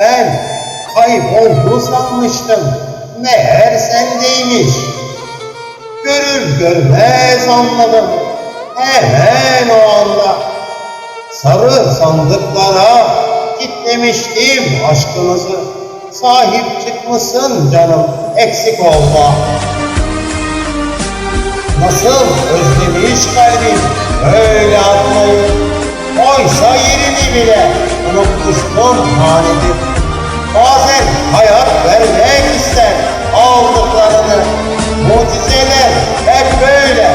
Ben kayboldu sanmıştım. Meğer sendeymiş. Görür görmez anladım. Hemen o anda. Sarı sandıklara kitlemiştim aşkımızı. Sahip çıkmışsın canım eksik olma. Nasıl özlemiş kalbim öyle atmayı. Oysa yerini bile unutmuştum hanedir. Bazen hayat vermek ister aldıklarını. Mucizeler hep böyle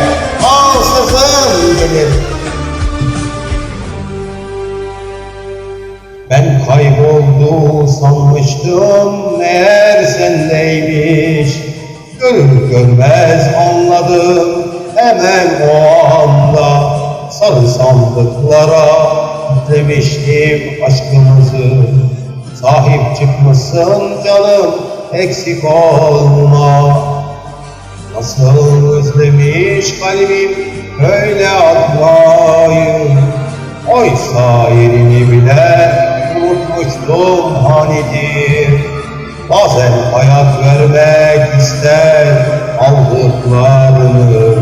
ansızın gelir. Ben kayboldu sanmıştım meğer sendeymiş. Görür görmez anladım hemen o anda sarı sandıklara demiştim aşkımızı. Sahip çıkmışsın canım eksik olma. Nasıl özlemiş kalbim böyle atmayı Oysa yerini bile unutmuştum hanidir Bazen hayat vermek ister aldıklarını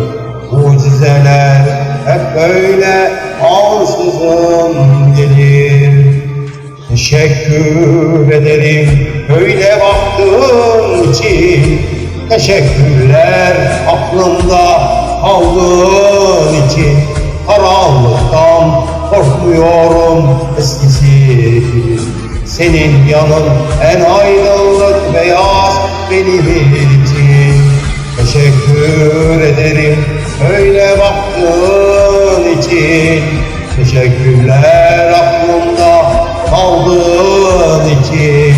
Mucizeler hep böyle ansızın gelir Teşekkür ederim böyle baktığın için. Teşekkürler aklımda kaldığın için. Karanlıktan korkmuyorum eskisi Senin yanın en aydınlık beyaz benim için. Teşekkür ederim öyle baktığın için Teşekkürler aklımda kaldığın için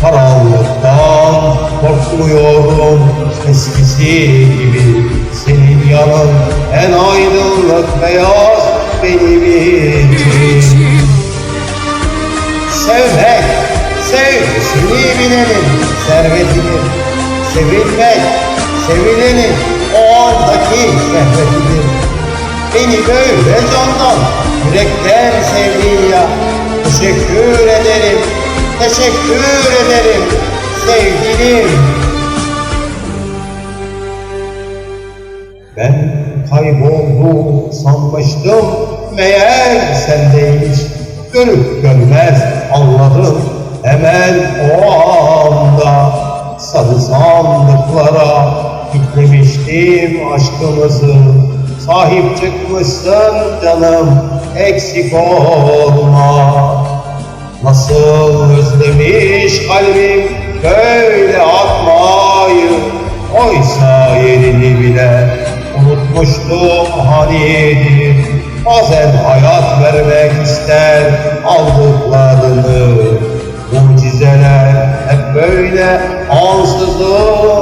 Karanlıktan korkmuyorum. Eskisi gibi Senin yanın en aydınlık beyaz benim için. Sevmek, sevgisini bilenin servetini Sevilmek, sevilenin şehvetidir Beni böyle candan, yürekten sevdin ya Teşekkür ederim, teşekkür ederim sevgilim. Ben kayboldu sanmıştım meğer sendeymiş Görüp görmez anladım hemen o anda Sarı sandıklara kitlemiştim aşkımızı Sahip çıkmışsın canım eksik olma. Nasıl özlemiş kalbim böyle atmayı Oysa yerini bile unutmuştum hanidir Bazen hayat vermek ister aldıklarını Mucizeler hep böyle ansızın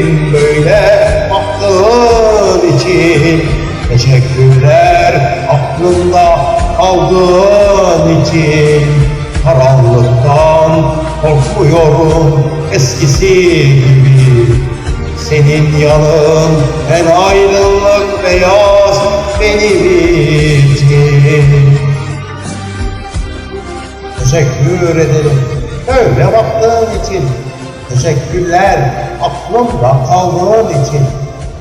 kaldığın için Karanlıktan korkmuyorum eskisi gibi. Senin yanın en aydınlık beyaz benim için. Teşekkür ederim öyle baktığın için. Teşekkürler aklımda kaldığın için.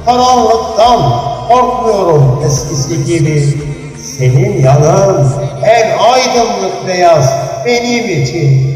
Karanlıktan korkmuyorum eskisi gibi Senin yanın en aydınlık beyaz benim için